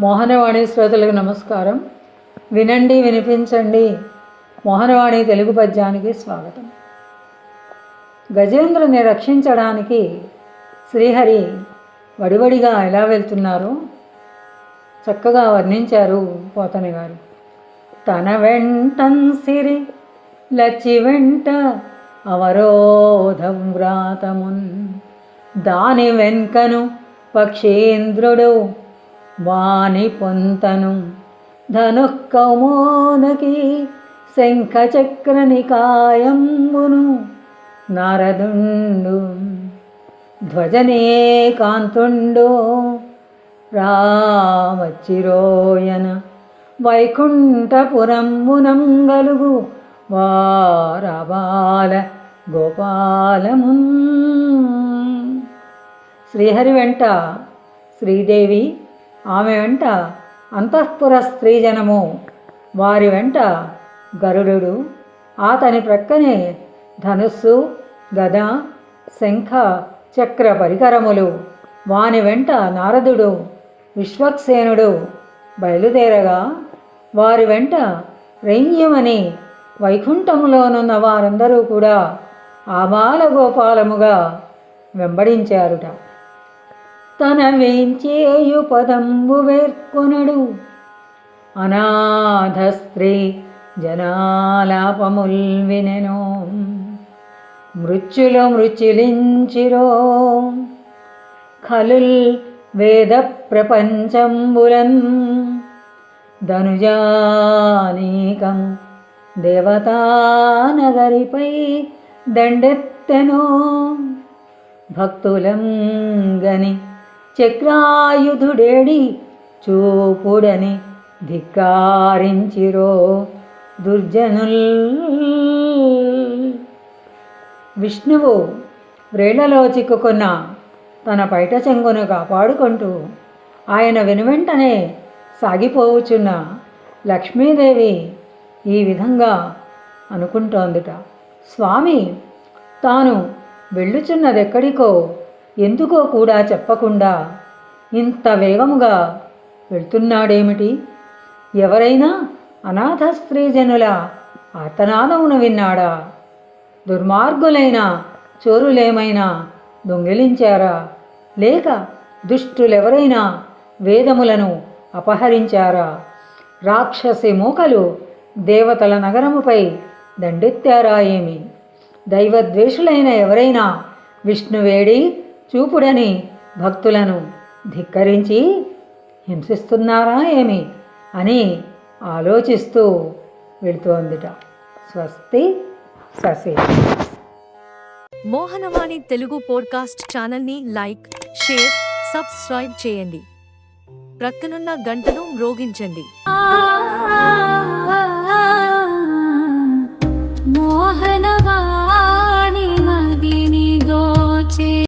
మోహనవాణి శ్రోతలకు నమస్కారం. వినండి వినిపించండి. మోహనవాణి తెలుగు పద్యానికి స్వాగతం. గజేంద్రుని రక్షించడానికి శ్రీహరి వడివడిగా ఎలా వెళ్తున్నారో చక్కగా వర్ణించారు పోతని గారు. తన వెంటన్ సిరి లచ్చి వెంట అవరోధం వ్రాతమున్. దాని వెన్కను పక్షేంద్రుడు వాణి పొంతను ధనుః కౌమోదకి శంఖచక్ర నారదుండు ధ్వజనే కాంతుండు రామచిరోయన వైకుంఠపురమ్మునంగలుగు వారబాల గోపాలము శ్రీహరి వెంట శ్రీదేవి ఆమె వెంట అంతఃపుర స్త్రీజనము వారి వెంట గరుడు అతని ప్రక్కనే ధనుస్సు గద శంఖ చక్ర పరికరములు. వాని వెంట నారదుడు విశ్వక్సేనుడు బయలుదేరగా వారి వెంట రైన్యమని వైకుంఠములోనున్న వారందరూ కూడా ఆబాల గోపాలముగా వెంబడించారుట. తన వేంచేయు పదంబు వేర్కొనడు అనాథ స్త్రీ జనాలాపముల్ వినెను మృత్యులు మృత్యులించిరో. ఖలుల్ వేద ప్రపంచంబులం ధనుజానీకం దేవతానగరిపై దండెత్తెనో. భక్తులం గని చక్రాయుధుడేడి చూపుడని ధిక్కారించిరో దుర్జనుల్. విష్ణువు వ్రేళ్ళలో చిక్కుకున్న తన పైట చెంగును కాపాడుకుంటూ ఆయన వెనువెంటనే సాగిపోవుచున్న లక్ష్మీదేవి ఈ విధంగా అనుకుంటోందిట. స్వామి తాను వెళ్ళుచున్నదెక్కడికో ఎందుకో కూడా చెప్పకుండా ఇంత వేగముగా వెళ్తున్నాడేమిటి? ఎవరైనా అనాథ స్త్రీజనుల ఆర్తనాదమును విన్నాడా? దుర్మార్గులైన చోరులేమైనా దొంగిలించారా? లేక దుష్టులెవరైనా వేదములను అపహరించారా? రాక్షసి మూకలు దేవతల నగరముపై దండెత్తారా ఏమి? దైవద్వేషులైన ఎవరైనా విష్ణువేడి చూపుడని భక్తులను ధిక్కరించి హింసిస్తున్నారా ఏమి అని ఆలోచిస్తూ వెళుతోందిట. స్వస్తి ససి మోహనవాణి తెలుగు పోడ్కాస్ట్ ఛానల్ని లైక్ షేర్ సబ్స్క్రైబ్ చేయండి. ప్రక్కనున్న గంటను మ్రోగించండి. ఆ